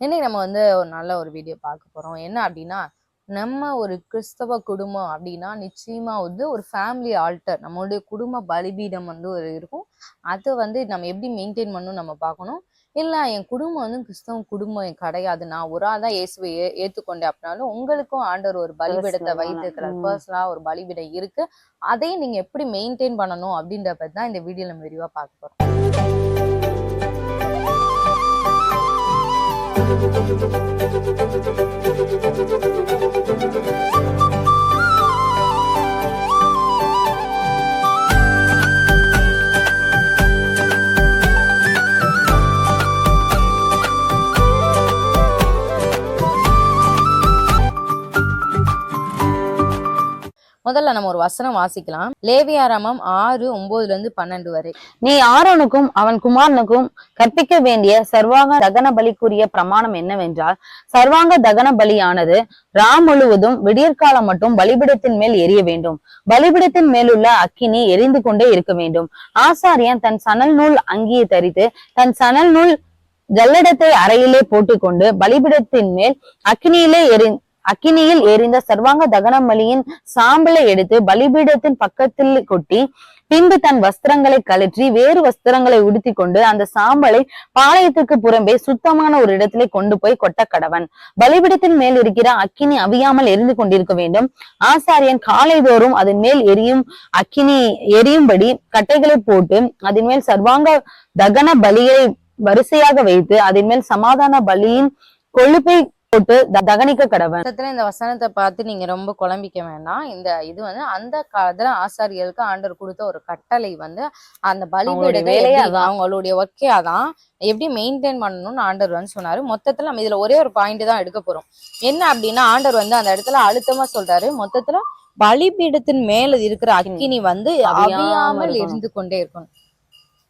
இன்னைக்கு நம்ம வந்து ஒரு நல்ல ஒரு வீடியோ பார்க்க போறோம். என்ன அப்படின்னா நம்ம ஒரு கிறிஸ்தவ குடும்பம் அப்படின்னா நிச்சயமா வந்து ஒரு ஃபேமிலி ஆல்டர் நம்மளுடைய குடும்ப பலிபீடம் வந்து ஒரு இருக்கும். அதை வந்து நம்ம எப்படி மெயின்டைன் பண்ணணும் நம்ம பார்க்கணும். இல்லை என் குடும்பம் வந்து கிறிஸ்தவ குடும்பம் கிடையாது நான் ஒரு ஆள் தான் இயேசுவை ஏ ஏற்றுக்கொண்டேன் அப்படின்னாலும் உங்களுக்கும் ஆண்டவர் ஒரு பலிபீடத்தை வைத்திருக்கிறார். ம். பர்சனலாக ஒரு பலிபீடம் இருக்கு. அதையும் நீங்க எப்படி மெயின்டைன் பண்ணணும் அப்படின்றத பத்தி தான் இந்த வீடியோ நம்ம விரிவாக பார்க்க போறோம். Thank you. முதல்ல நம்ம ஒரு வசனம் வாசிக்கலாம். லேவியாராமம் ஆறு ஒன்பதுல இருந்து பன்னெண்டு வரை. நீ ஆரோனுக்கும் அவன் குமாரனுக்கும் கற்பிக்க வேண்டிய சர்வாங்க தகன பலிக்குரிய பிரமாணம் என்னவென்றால் சர்வாங்க தகன பலியானது ராம் முழுவதும் விடியற்காலம் மட்டும் பலிபிடத்தின் மேல் எரிய வேண்டும். பலிபிடத்தின் மேலுள்ள அக்கினி எரிந்து கொண்டே இருக்க வேண்டும். ஆசாரியன் தன் சணல் நூல் அங்கியை தரித்து தன் சணல் நூல் ஜல்லடத்தை அறையிலே போட்டுக்கொண்டு பலிபிடத்தின் மேல் அக்கினியிலே எரி அக்கினியில் எரிந்த சர்வாங்க தகன பலியின் சாம்பலை எடுத்து பலிபீடத்தின் பக்கத்தில் கொட்டி பின்பு தன் வஸ்திரங்களை கழற்றி வேறு வஸ்திரங்களை உடுத்தி கொண்டு அந்த சாம்பலை பாளையத்துக்கு புறம்பே சுத்தமான ஒரு இடத்திலே கொண்டு போய் கொட்ட கடவன். பலிபிடத்தின் மேல் இருக்கிற அக்கினி அவியாமல் எரிந்து கொண்டிருக்க வேண்டும். ஆசாரியன் காலைதோறும் அதன் மேல் எரியும் அக்கினி எரியும்படி கட்டைகளை போட்டு அதன் மேல் சர்வாங்க தகன பலியை வரிசையாக வைத்து அதன் மேல் சமாதான பலியின் கொழுப்பை போட்டு தகனிக்க கடவன் இந்த வசனத்தை பார்த்து நீங்க ரொம்ப குழம்பிக்க வேண்டாம். இந்த இது வந்து அந்த காலத்துல ஆசாரியர்களுக்கு ஆண்டவர் கொடுத்த ஒரு கட்டளை வந்து அந்த பலிபீடத்தை. அவங்களுடைய ஒர்க்கே அதான். எப்படி மெயின்டைன் பண்ணணும்னு ஆண்டவர் வந்து சொன்னாரு. மொத்தத்துல நம்ம இதுல ஒரே ஒரு பாயிண்ட் தான் எடுக்க போறோம். என்ன அப்படின்னா ஆண்டவர் வந்து அந்த இடத்துல அழுத்தமா சொல்றாரு. மொத்தத்துல பலிபீடத்தின் மேல இருக்கிற அக்கினி வந்து அவியாமல் இருக்கணும். இருந்து கொண்டே இருக்கணும்.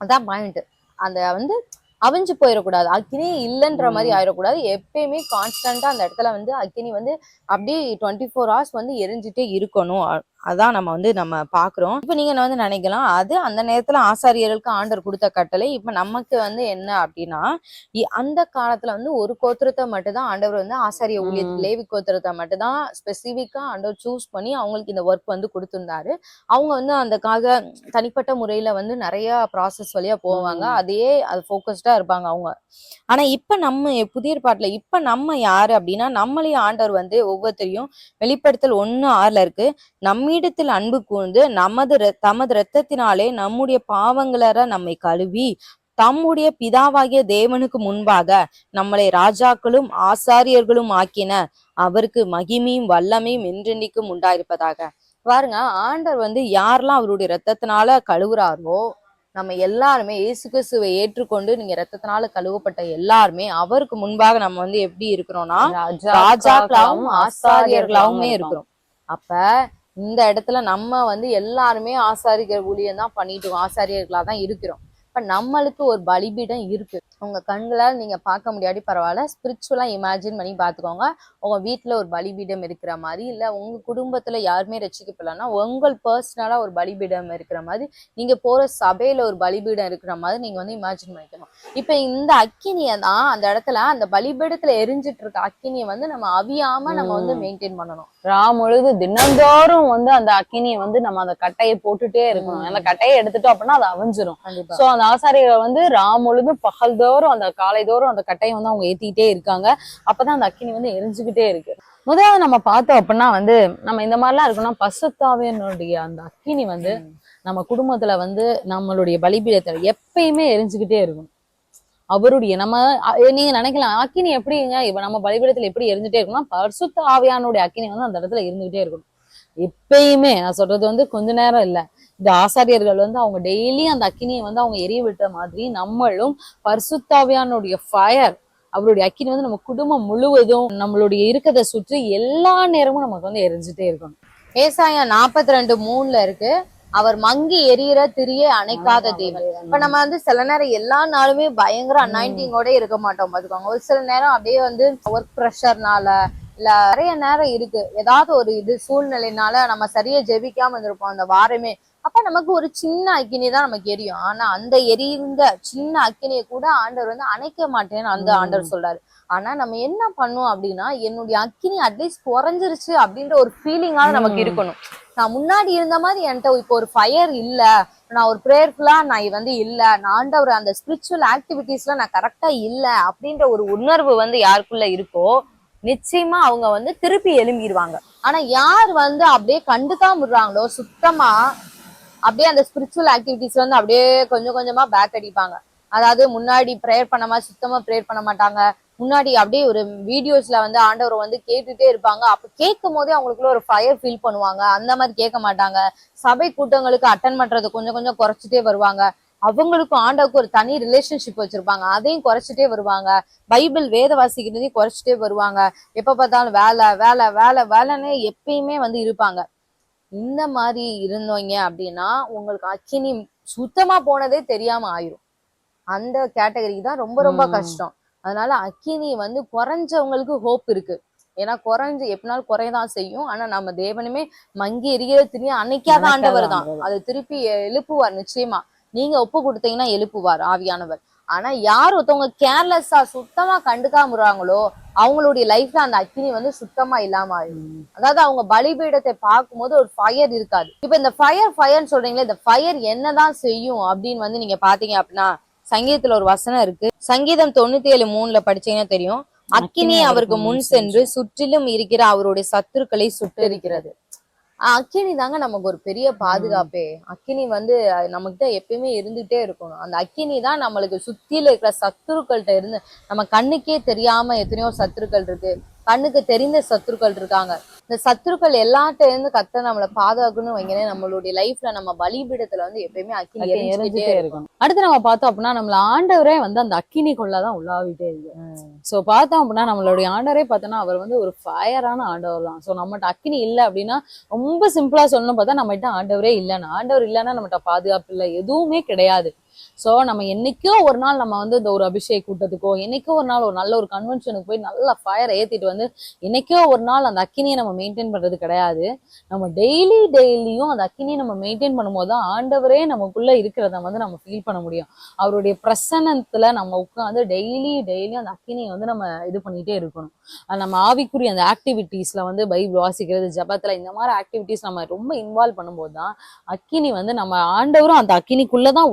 அதான் பாயிண்ட் அந்த வந்து அவிஞ்சு போயிடக்கூடாது அக்கினி இல்லைன்ற மாதிரி. ஆயிடக்கூடாது எப்பயுமே கான்ஸ்டன்டா அந்த இடத்துல வந்து அக்கினி வந்து அப்படியே டுவெண்ட்டி ஃபோர் ஹவர்ஸ் வந்து எரிஞ்சுட்டே இருக்கணும். அதான் நம்ம வந்து நம்ம பாக்குறோம். இப்போ நீங்க வந்து நினைக்கலாம் அது அந்த நேரத்துல ஆசாரியர்களுக்கு ஆண்டர் கொடுத்த கட்டளை. இப்போ நமக்கு வந்து என்ன அப்படின்னா அந்த காலத்துல வந்து ஒரு கோத்திரத்தை மட்டும் தான் ஆண்டவர் வந்து ஆசாரிய ம். லேவி கோத்திரத்தை மட்டும் தான் ஸ்பெசிஃபிக்கா ஆண்டவர் சூஸ் பண்ணி அவங்களுக்கு இந்த ஒர்க் வந்து கொடுத்திருந்தாரு. அவங்க வந்து அந்தக்காக தனிப்பட்ட முறையில வந்து நிறைய ப்ராசஸ் வழியா போவாங்க. அதையே அது ஃபோக்கஸ்டா இருப்பாங்க அவங்க. ஆனா இப்ப நம்ம புதிய பாட்டுல இப்ப நம்ம யாரு அப்படின்னா நம்மளையும் ஆண்டவர் வந்து ஒவ்வொருத்தரையும் வெளிப்படுத்தல் ஒண்ணு ஆறுல இருக்கு. நம்மிடத்தில் அன்பு கூர்ந்து நமது தமது இரத்தத்தினாலே நம்முடைய பாவங்களற நம்மை கழுவி தம்முடைய பிதாவாகிய தேவனுக்கு முன்பாக நம்மளை ராஜாக்களும் ஆசாரியர்களும் ஆக்கின அவருக்கு மகிமையும் வல்லமையும் என்றென்றைக்கும் உண்டாயிருப்பதாக. பாருங்க ஆண்டவர் வந்து யாரெல்லாம் அவருடைய ரத்தத்தினால கழுவுறாரோ நம்ம எல்லாருமே இயேசு கிறிஸ்துவை ஏற்றுக்கொண்டு நீங்க ரத்தத்தினால கழுவப்பட்ட எல்லாருமே அவருக்கு முன்பாக நம்ம வந்து எப்படி இருக்கிறோம்னா ராஜாக்களாகவும் ஆசாரியர்களாகவுமே இருக்கிறோம். அப்ப இந்த இடத்துல நம்ம வந்து எல்லாருமே ஆசாரியர் ஊழியம் தான் பண்ணிட்டு இருக்கோம். ஆசாரியர்களா தான் இருக்கிறோம். இப்ப நம்மளுக்கு ஒரு பலிபீடம் இருக்கு. உங்க கண்களால் நீங்க பார்க்க முடியாட்டி பரவாயில்ல. ஸ்பிரிச்சுவலா இமேஜின் பண்ணி பாத்துக்கோங்க உங்க வீட்ல ஒரு பலிபீடம் இருக்கிற மாதிரி இல்ல உங்க குடும்பத்துல யாருமே ரசிக்கப்படலன்னா உங்கள் பர்சனலா ஒரு பலிபீடம் இருக்கிற மாதிரி நீங்க போற சபையில ஒரு பலிபீடம் இருக்கிற மாதிரி நீங்க வந்து இமேஜின் பண்ணிக்கணும். இப்ப இந்த அக்கினியை தான் அந்த இடத்துல அந்த பலிபீடத்துல எரிஞ்சிட்டு இருக்க அக்கினியை வந்து நம்ம அவியாம நம்ம வந்து. மெயின்டைன் பண்ணணும். ராம் முழுது தினந்தோறும் வந்து அந்த அக்கினியை வந்து நம்ம அந்த கட்டையை போட்டுட்டே இருக்கணும். அந்த கட்டையை எடுத்துட்டோம் அப்படின்னா அது அவிஞ்சிரும். சோ அந்த ஆசாரியர்கள் வந்து ராம் முழுதும் பகல் தோறும் அந்த காலை தோறும் அந்த கட்டையை வந்து அவங்க ஏத்திக்கிட்டே இருக்காங்க. அப்பதான் அந்த அக்கினி வந்து எரிஞ்சுக்கிட்டே இருக்கு. முதல்ல நம்ம பார்த்தோம் அப்படின்னா வந்து நம்ம இந்த மாதிரிலாம் இருக்கணும் பசுத்தாவியனுடைய அந்த அக்கினி வந்து நம்ம குடும்பத்துல வந்து நம்மளுடைய பலிபீடத்துல எப்பயுமே எரிஞ்சுக்கிட்டே இருக்கும். அவருடைய நம்ம நீங்க நினைக்கலாம் அக்கினி எப்படிங்க இப்ப நம்ம பலிபீடத்துல எப்படி எரிஞ்சுட்டே இருக்கணும்னா பரிசுத்த ஆவியானுடைய அக்கினி வந்து அந்த இடத்துல இருந்துகிட்டே இருக்கணும். எப்பயுமே நான் சொல்றது வந்து கொஞ்ச நேரம் இல்ல. இந்த ஆசாரியர்கள் வந்து அவங்க டெய்லி அந்த அக்கினியை வந்து அவங்க எரிய விட்ட மாதிரி நம்மளும் பரிசுத்தாவியானுடைய ஃபயர் அவருடைய அக்கினி வந்து நம்ம குடும்பம் முழுவதும் நம்மளுடைய இருக்கிறத சுற்றி எல்லா நேரமும் நமக்கு வந்து எரிஞ்சுட்டே இருக்கணும். ஏசாயா நாற்பத்தி ரெண்டு மூணுல இருக்கு. அவர் மங்கி எரியிற திரியை அணைக்காத தேவன். இப்ப நம்ம வந்து சில நேரம் எல்லா நாளுமே பயங்கர அனாயிண்டிங்கோட இருக்க மாட்டோம் பாத்துக்கோங்க. ஒரு சில நேரம் அப்படியே வந்து ஒர்க் ப்ரெஷர்னால இல்ல நிறைய நேரம் இருக்கு. ஏதாவது ஒரு இது சூழ்நிலைனால நம்ம சரியா ஜெபிக்காம இருந்திருப்போம். அந்த வாரமே அப்ப நமக்கு ஒரு சின்ன அக்கினி தான் நமக்கு எரியும். ஆனா அந்த எரிந்த சின்ன அக்கினியை கூட ஆண்டவர் வந்து அணைக்க மாட்டேன்னு அந்த. ஆண்டவர் சொல்றாரு. ஆனா நம்ம என்ன பண்ணுவோம் அப்படின்னா என்னுடைய அக்கினி அட்லீஸ்ட் குறைஞ்சிருச்சு அப்படின்ற ஒரு ஃபீலிங்காவது நமக்கு. இருக்கணும். நான் முன்னாடி இருந்த மாதிரி என்கிட்ட இப்போ ஒரு ஃபயர் இல்ல. நான் ஒரு ப்ரேயர்ஃபுல்லா நான் வந்து இல்ல. நான் ஆண்டவர் அந்த ஸ்பிரிச்சுவல் ஆக்டிவிட்டீஸ்ல நான் கரெக்டா இல்ல அப்படின்ற ஒரு உணர்வு வந்து யாருக்குள்ள இருக்கோ நிச்சயமா அவங்க வந்து திருப்பி எழும்பிடுவாங்க ஆனா யார் வந்து அப்படியே கண்டுக்காம விடுறாங்களோ சுத்தமா அப்படியே அந்த ஸ்பிரிச்சுவல் ஆக்டிவிட்டிஸ் வந்து அப்படியே கொஞ்சம் கொஞ்சமா பேக் அடிப்பாங்க. அதாவது முன்னாடி ப்ரேயர் பண்ண சுத்தமா ப்ரேயர் பண்ண மாட்டாங்க. முன்னாடி அப்படியே ஒரு வீடியோஸ்ல வந்து ஆண்டவரை வந்து கேட்டுட்டே இருப்பாங்க. அப்ப கேட்கும் போதே அவங்களுக்குள்ள ஒரு ஃபயர் ஃபீல் பண்ணுவாங்க. அந்த மாதிரி கேட்க மாட்டாங்க. சபை கூட்டங்களுக்கு அட்டன் பண்றதை கொஞ்சம் கொஞ்சம் குறைச்சிட்டே வருவாங்க. அவங்களுக்கும் ஆண்டவுக்கு ஒரு தனி ரிலேஷன்ஷிப் வச்சிருப்பாங்க. அதையும் குறைச்சிட்டே வருவாங்க. பைபிள் வேத வாசிக்கிறதையும் குறைச்சிட்டே வருவாங்க. எப்ப பார்த்தாலும் வேலை வேலை வேலை வேலைன்னு எப்பயுமே வந்து இருப்பாங்க. இந்த மாதிரி இருந்தவங்க அப்படின்னா உங்களுக்கு அக்கினி சுத்தமா போனதே தெரியாம ஆயிரும். அந்த கேட்டகரிக்கு தான் ரொம்ப ரொம்ப. கஷ்டம். அதனால அக்கினி வந்து குறைஞ்சவங்களுக்கு ஹோப் இருக்கு. ஏன்னா குறைஞ்சு எப்படினாலும் குறையதான் செய்யும். ஆனா நம்ம தேவனுமே மங்கி எரிகிற திரும்பி அன்னைக்காத ஆண்டவர் தான். அதை திருப்பி எழுப்புவார் நிச்சயமா. நீங்க ஒப்பு கொடுத்தீங்கன்னா எழுப்புவார் ஆவியானவர். ஆனா யார் ஒருத்தவங்க கேர்லெஸ்ஸா சுத்தமா கண்டுக்காமறாங்களோ அவங்களுடைய லைஃப்ல அந்த அக்கினி வந்து சுத்தமா இல்லாம ஆயிடும். அதாவது அவங்க பலிபீடத்தை பார்க்கும்போது ஒரு ஃபயர் இருக்காது. இப்ப இந்த ஃபயர் ஃபயர்னு சொல்றீங்களே இந்த ஃபயர் என்னதான் செய்யும் அப்படின்னு வந்து நீங்க பாத்தீங்க அப்படின்னா சங்கீதத்துல ஒரு வசனம் இருக்கு. சங்கீதம் தொண்ணூத்தி ஏழு மூணுல படிச்சீங்கன்னா தெரியும். அக்கினி அவருக்கு முன் சென்று சுற்றிலும் இருக்கிற அவருடைய சத்துருக்களை சுட்டெரிக்கிறது. ஆஹ் அக்கினி தாங்க நமக்கு ஒரு பெரிய பாதுகாப்பே. அக்கினி வந்து அது நமக்கிட்ட எப்பயுமே இருந்துட்டே இருக்கணும். அந்த அக்கினி தான் நம்மளுக்கு சுத்தியில இருக்கிற சத்துருக்கள்கிட்ட இருந்து நம்ம கண்ணுக்கே தெரியாம எத்தனையோ சத்துருக்கள் இருக்கு. கண்ணுக்கு தெரிந்த சத்துருக்கள் இருக்காங்க. இந்த சத்துருக்கள் எல்லாட்ட இருந்து கத்த நம்மளை பாதுகாக்கணும் வைங்களேன் நம்மளுடைய லைஃப்ல நம்ம பலிபீடத்துல வந்து எப்பயுமே அக்கினி எரிஞ்சுட்டே இருக்கணும் அடுத்து நம்ம பார்த்தோம் அப்படின்னா நம்மள ஆண்டவரே வந்து அந்த அக்கினிக்குள்ளதான் உள்ளாவிட்டே இருக்கு. சோ பார்த்தோம் அப்படின்னா நம்மளுடைய ஆண்டவரே பார்த்தோன்னா அவர் வந்து ஒரு ஃபயரான ஆண்டவர் தான். சோ நம்மகிட்ட அக்கினி இல்ல அப்படின்னா ரொம்ப சிம்பிளா சொல்லணும் பார்த்தா நம்மகிட்ட ஆண்டவரே இல்லைன்னா. ஆண்டவர் இல்லைன்னா நம்மகிட்ட பாதுகாப்பு இல்லை எதுவுமே கிடையாது. சோ நம்ம என்னைக்கோ ஒரு நாள் நம்ம வந்து இந்த ஒரு அபிஷேக் கூட்டத்துக்கோ என்னைக்கோ ஒரு நாள் ஒரு நல்ல ஒரு கன்வென்ஷனுக்கு போய் நல்ல ஃபயரை ஏத்திட்டு வந்து என்னைக்கோ ஒரு நாள் அந்த அக்கினியை நம்ம மெயின்டைன் பண்றது கிடையாது. நம்ம டெய்லி டெய்லியும் அந்த அக்கினியை நம்ம மெயின்டைன் பண்ணும்போது தான் ஆண்டவரே நமக்குள்ள இருக்கிறத வந்து நம்ம ஃபீல் பண்ண முடியும். அவருடைய பிரசன்னத்துல நம்ம உட்காந்து டெய்லி டெய்லியும் அந்த அக்கினியை வந்து நம்ம இது பண்ணிட்டே இருக்கணும். நம்ம ஆவிக்குரிய அந்த ஆக்டிவிட்டீஸ்ல வந்து பைபிள் வாசிக்கிறது ஜபத்தில் இந்த மாதிரி ஆக்டிவிட்டீஸ் நம்ம ரொம்ப இன்வால்வ் பண்ணும்போது தான் அக்கினி வந்து நம்ம ஆண்டவரும் அந்த அக்கினிக்குள்ளதான்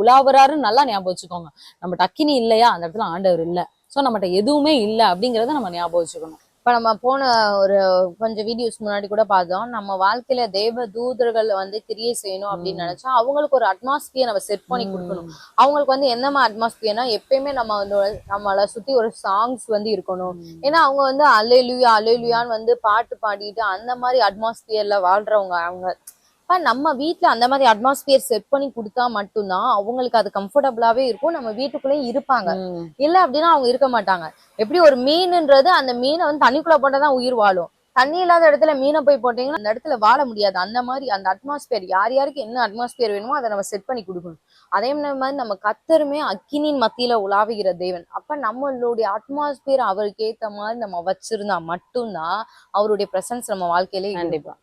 உலாவராருன்னு நல்லா ஞாபகம் வச்சுக்கோங்க. நம்மகிட்ட அக்கினி இல்லையா? அந்த இடத்துல ஆண்டவர் இல்ல. சோ நம்மகிட்ட எதுவுமே இல்ல அப்படிங்கறத நம்ம ஞாபகம் வச்சுக்கணும். இப்ப நம்ம போன ஒரு கொஞ்சம் வீடியோஸ் முன்னாடி கூட பார்த்தோம். நம்ம வாழ்க்கையில தேவ தூதர்கள் வந்து கிரியை செய்யணும் அப்படின்னு. நினைச்சா அவங்களுக்கு ஒரு அட்மாஸ்பியர் நம்ம செட் பண்ணி கொடுக்கணும். அவங்களுக்கு வந்து என்ன மாதிரி அட்மாஸ்பியர்னா எப்பயுமே நம்ம வந்து நம்மளை சுத்தி ஒரு சாங்ஸ் வந்து இருக்கணும். ஏன்னா அவங்க வந்து அலேலுயா அலேலுயான்னு வந்து பாட்டு பாடிட்டு அந்த மாதிரி அட்மாஸ்பியர்ல வாழ்றவங்க அவங்க அப்ப நம்ம வீட்ல அந்த மாதிரி அட்மாஸ்பியர் செட் பண்ணி கொடுத்தா மட்டும்தான் அவங்களுக்கு அது கம்ஃபர்டபுளாவே இருக்கும். நம்ம வீட்டுக்குள்ளேயும் இருப்பாங்க. இல்ல அப்படின்னா அவங்க இருக்க மாட்டாங்க. எப்படி ஒரு மீனுன்றது அந்த மீனை வந்து தண்ணிக்குள்ள போட்டாதான் உயிர் வாழும். தண்ணி இல்லாத இடத்துல மீனை போய் போட்டீங்கன்னா அந்த இடத்துல வாழ முடியாது. அந்த மாதிரி அந்த அட்மாஸ்பியர் யார் யாருக்கு என்ன அட்மாஸ்பியர் வேணுமோ அதை நம்ம செட் பண்ணி கொடுக்கணும். அதே மாதிரி நம்ம கத்தருமே அக்கினின் மத்தியில உலாவுகிற தேவன். அப்ப நம்மளுடைய அட்மாஸ்பியர் அவருக்கு ஏத்த மாதிரி நம்ம வச்சிருந்தா மட்டும்தான் அவருடைய பிரசன்ஸ் நம்ம வாழ்க்கையில. கண்டிப்பா.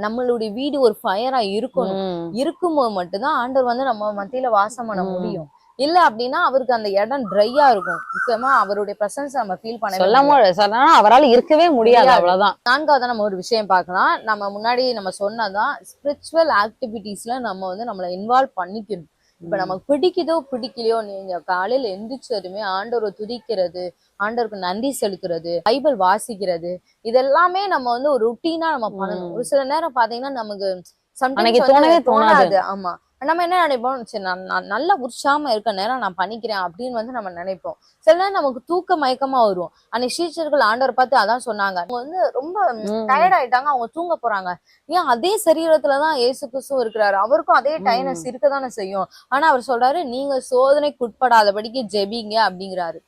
நம்மளுடைய வீடு ஒரு ஃபயரா இருக்கணும். இருக்கும்போது மட்டும்தான் ஆண்டவர் வந்து நம்ம மத்தியில வாசம் பண்ண. முடியும். இல்ல அப்படின்னா அவருக்கு அந்த இடம் ட்ரையா இருக்கும். முக்கியமா அவருடைய பிரசன்ஸ் நம்ம ஃபீல் பண்ண அவரால் இருக்கவே முடியாது. முடியாது. அவ்வளவுதான். நான்காவது நம்ம ஒரு விஷயம் பார்க்கலாம். நம்ம முன்னாடி நம்ம சொன்னதான் ஸ்பிரிச்சுவல் ஆக்டிவிட்டீஸ்ல நம்ம வந்து நம்மளை இன்வால்வ் பண்ணிக்கணும். இப்ப நமக்கு பிடிக்குதோ பிடிக்கலையோ நீங்க காலையில எந்திரிச்சதுமே ஆண்டவரை துதிக்கிறது ஆண்டவருக்கு நன்றி செலுத்துறது பைபிள் வாசிக்கிறது இதெல்லாமே நம்ம வந்து ஒரு ருட்டீனா நம்ம பண்ணணும். ஒரு சில நேரம் பாத்தீங்கன்னா நமக்கு sometimes தோணவே. தோணாது ஆமா நம்ம என்ன நினைப்போம்? சரி நான் நான் நல்ல உற்சாகமா இருக்க நேரம் நான் பண்ணிக்கிறேன் அப்படின்னு வந்து நம்ம நினைப்போம். சில நேரம் நமக்கு தூக்க மயக்கமா வரும். அன்னைக்கு டீச்சர்கள் ஆண்டவரை பார்த்து அதான் சொன்னாங்க. அவங்க வந்து ரொம்ப. டயர்ட் ஆயிட்டாங்க. அவங்க தூங்க போறாங்க. ஏன்? அதே சரீரத்துலதான் ஏசு கிறிஸ்துவும் இருக்கிறாரு. அவருக்கும் அதே டயர்னஸ் இருக்கதானே செய்யும். ஆனா அவர் சொல்றாரு நீங்க சோதனைக்கு உட்படாதபடிக்கு ஜெபிங்க அப்படிங்கிறாரு.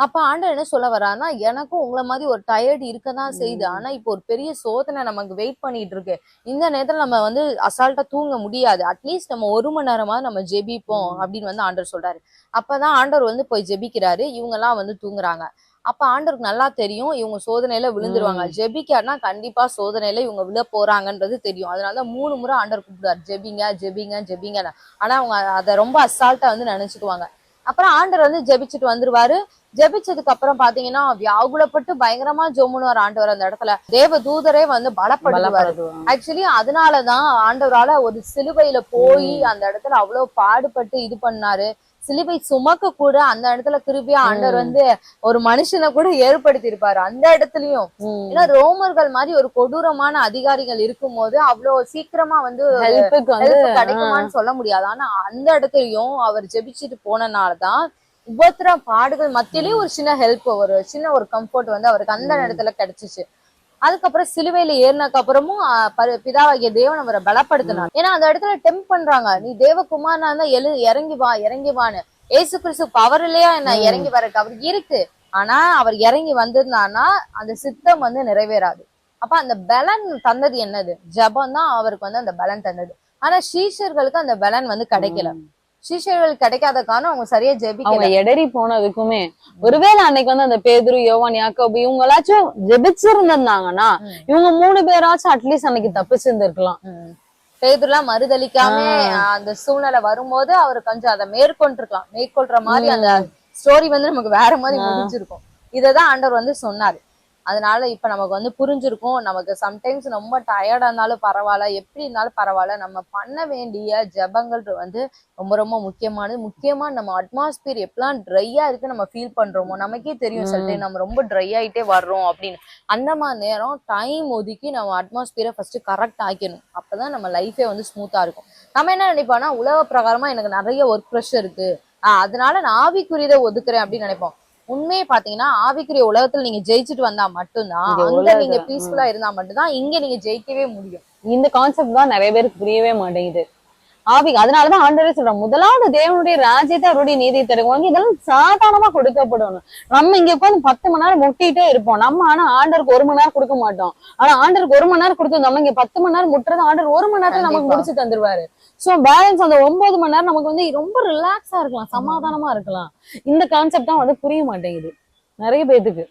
அப்ப ஆண்டவர் என்ன சொல்ல வர்றாருன்னா எனக்கும் உங்களை மாதிரி ஒரு டயர்டு இருக்கதான் செய்யுது. உம். ஆனா இப்போ ஒரு பெரிய சோதனை நமக்கு வெயிட் பண்ணிட்டு இருக்கு. இந்த நேரத்துல நம்ம வந்து அசால்ட்டா தூங்க முடியாது. அட்லீஸ்ட் நம்ம ஒரு மணி நேரமாவது நம்ம ஜெபிப்போம். அப்படின்னு வந்து ஆண்டவர் சொல்றாரு. அப்பதான் ஆண்டவர் வந்து போய் ஜெபிக்கிறாரு. இவங்க எல்லாம் வந்து தூங்குறாங்க. அப்ப ஆண்டவருக்கு நல்லா தெரியும். இவங்க சோதனையில விழுந்துருவாங்க. உம். ஜெபிக்காருன்னா கண்டிப்பா சோதனையில இவங்க விழ போறாங்கன்றது தெரியும். அதனாலதான் மூணு முறை ஆண்டவர் கூப்பிடுவார். ஜெபிங்க ஜெபிங்க ஜெபிங்க ஆனா அவங்க அதை ரொம்ப அசால்ட்டா வந்து நினைச்சுக்குவாங்க. அப்புறம் ஆண்டவர் வந்து ஜெபிச்சுட்டு வந்துருவாரு. ஜெபிச்சதுக்கு அப்புறம் பாத்தீங்கன்னா வியாகுலப்பட்டு பயங்கரமா ஜோமுனுவார் ஆண்டவர் அந்த இடத்துல. தேவ தூதரே வந்து பலப்படுத்துவாங்க ஆக்சுவலி அதனாலதான் ஆண்டவரால ஒரு சிலுவையில போய். அந்த இடத்துல அவ்வளவு பாடுபட்டு இது பண்ணாரு. சிலுவை சுமக்க கூட அந்த இடத்துல கிருபியா ஆண்டவர். வந்து ஒரு மனுஷனை கூட ஏற்படுத்தி இருப்பாரு அந்த இடத்துலயும். ஏன்னா ரோமர்கள் மாதிரி ஒரு கொடூரமான அதிகாரிகள் இருக்கும்போது அவ்வளவு சீக்கிரமா வந்து கிடைக்குமான்னு சொல்ல முடியாது ஆனா அந்த இடத்துலயும் அவர் ஜெபிச்சுட்டு போனனாலதான் உபத்திர பாடுகள் மத்தியிலயும் ஒரு சின்ன ஹெல்ப் ஒரு சின்ன ஒரு கம்ஃபர்ட் வந்து அவருக்கு அந்த. இடத்துல கிடைச்சிச்சு அதுக்கப்புறம் சிலுவையில ஏறினதுக்கு அப்புறமும் பிதாவாகிய தேவன் அவரை பலப்படுத்தினார். ஏன்னா அந்த இடத்துல டெம்ப் பண்றாங்க. நீ தேவகுமாரனா இருந்தா எழு இறங்கி வா இறங்கி வான்னு. ஏசு கிறிஸ்து பவர் இல்லையா? என்ன. இறங்கி வரக்கு அவர் இருக்கு. ஆனா அவர் இறங்கி வந்திருந்தான்னா அந்த சித்தம் வந்து நிறைவேறாது. அப்ப அந்த பலன் தந்தது என்னது? ஜெபம் தான் அவருக்கு வந்து அந்த பலன் தந்தது. ஆனா சீஷர்களுக்கு அந்த பலன் வந்து கிடைக்கல. உம். சீஷர்களுக்கு கிடைக்காத காரணம் அவங்க சரியா அவங்க ஜெபிக்கல எடறி போனதுக்குமே ஒருவேளை அன்னைக்கு வந்து அந்த பேதுரு யோவான் யாக்கோபு இவங்க எல்லாச்சும் ஜெபிச்சிருந்திருந்தாங்கன்னா. இவங்க மூணு பேராச்சும் அட்லீஸ்ட் அன்னைக்கு தப்பிச்சிருந்திருக்கலாம் ம். பேதுருலாம் மறுதளிக்காம. அந்த சூழ்நிலை வரும்போது அவர் கொஞ்சம் அதை மேற்கொண்டிருக்கலாம் மேற்கொள்ற மாதிரி. அந்த ஸ்டோரி வந்து நமக்கு வேற மாதிரி. முடிஞ்சிருக்கும் இததான் ஆண்டவர் வந்து சொன்னாரு அதனால இப்ப நமக்கு வந்து புரிஞ்சிருக்கும். நமக்கு சம்டைம்ஸ் ரொம்ப டயர்டா இருந்தாலும் பரவாயில்ல. எப்படி இருந்தாலும் பரவாயில்ல. நம்ம பண்ண வேண்டிய ஜெபங்கள் வந்து ரொம்ப ரொம்ப முக்கியமானது. முக்கியமா நம்ம அட்மாஸ்பியர் எப்பலாம் ட்ரையா இருக்கு நம்ம ஃபீல் பண்றோமோ நமக்கே தெரியும் சில ம். time நம்ம ரொம்ப ட்ரை ஆயிட்டே வர்றோம் அப்படின்னு. அந்த மாதிரி நேரம் டைம் ஒதுக்கி நம்ம அட்மாஸ்பியரை ஃபர்ஸ்ட் கரெக்ட் ஆக்கணும் அப்பதான் நம்ம லைஃபே வந்து ஸ்மூத்தா இருக்கும். நம்ம என்ன நினைப்போம்னா உலக பிரகாரமா எனக்கு நிறைய ஒர்க் ப்ரெஷர் இருக்கு. ஆஹ் அதனால நான் ஆவிக்குரியதை ஒதுக்குறேன் அப்படின்னு நினைப்போம். உண்மையை பாத்தீங்கன்னா ஆவிக்குரிய உலகத்துல நீங்க ஜெயிச்சுட்டு வந்தா மட்டும்தான் அங்க நீங்க பீஸ்ஃபுல்லா இருந்தா மட்டும்தான் இங்க நீங்க ஜெயிக்கவே முடியும். இந்த கான்செப்ட் தான் நிறைய பேருக்கு புரியவே மாட்டேங்குது. ஆவி அதனாலதான் ஆண்டவரே சொல்றோம் முதலாவது தேவனுடைய ராஜ்யத்தை அவருடைய நீதியை தருவாங்க இதெல்லாம் சாதாரணமா கொடுக்கப்படணும். நம்ம இங்க உட்காந்து பத்து மணி நேரம் முட்டிட்டே இருப்போம். நம்ம ஆனா ஆண்டருக்கு ஒரு மணி நேரம் கொடுக்க மாட்டோம். ஆனா ஆண்டருக்கு ஒரு மணி நேரம் கொடுத்துருந்தோம் இங்க பத்து மணி நேரம் முட்டுறது ஆண்டர் ஒரு மணி நேரத்துல நமக்கு. முடிச்சு தந்துருவாரு. சோ பேலன்ஸ் அந்த ஒன்பது மணி நேரம் நமக்கு வந்து ரொம்ப ரிலாக்ஸா இருக்கலாம் சமாதானமா இருக்கலாம். இந்த கான்செப்ட் தான் வந்து புரிய மாட்டேங்குது. நிறைய பேத்துக்கு.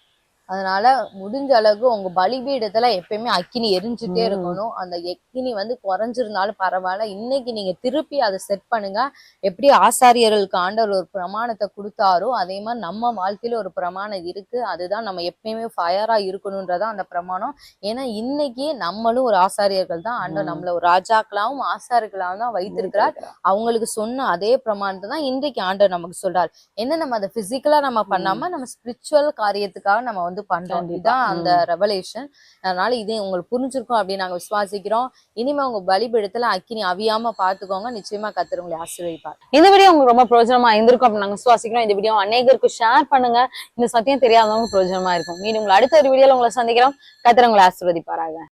அதனால முடிஞ்ச அளவுக்கு உங்க பலிபீடத்துல எப்பயுமே அக்கினி எரிஞ்சுட்டே. இருக்கணும். அந்த அக்கினி வந்து குறைஞ்சிருந்தாலும் பரவாயில்ல. இன்னைக்கு நீங்க திருப்பி அதை செட் பண்ணுங்க. எப்படி ஆசாரியர்களுக்கு ஆண்டவர் ஒரு பிரமாணத்தை கொடுத்தாரோ அதே மாதிரி நம்ம வாழ்க்கையில ஒரு பிரமாணம் இருக்கு. அதுதான் நம்ம எப்பயுமே ஃபயரா இருக்கணும்ன்றதா அந்த பிரமாணம். ஏன்னா இன்னைக்கு நம்மளும் ஒரு ஆசாரியர்கள் தான். ஆண்டவர். நம்மள ஒரு ராஜாக்களாவும் ஆசாரியர்களாவும் தான் வைத்திருக்கிறார். அவங்களுக்கு சொன்ன அதே பிரமாணத்தை தான் இன்றைக்கு ஆண்டவர் நமக்கு சொல்றாரு. என்ன நம்ம அதை பிசிக்கலா நம்ம பண்ணாம நம்ம ஸ்பிரிச்சுவல் காரியத்துக்காக நம்ம வந்து பண்றோம். கண்டிப்பா. இதுதான் அந்த ரெவலேஷன் அதனால இது உங்களுக்கு புரிஞ்சிருக்கும் அப்படின்னு நாங்க விசுவாசிக்கிறோம். இனிமே உங்க பலிபீடத்துல அக்கினி அவியாம பாத்துக்கோங்க நிச்சயமா கத்தர் உங்களை ஆசீர்வதிப்பார். இந்த வீடியோ உங்களுக்கு ரொம்ப பிரயோஜனமா இருந்திருக்கும் அப்படின்னு நாங்க விசுவாசிக்கிறோம். இந்த வீடியோ அநேகருக்கு ஷேர் பண்ணுங்க. இந்த சத்தியம் தெரியாதவங்க பிரயோஜனமா இருக்கும். மீண்டும் உங்களை அடுத்த ஒரு வீடியோல உங்களை சந்திக்கிறோம். கத்திர உங்களை ஆசீர்வதிப்பாராக.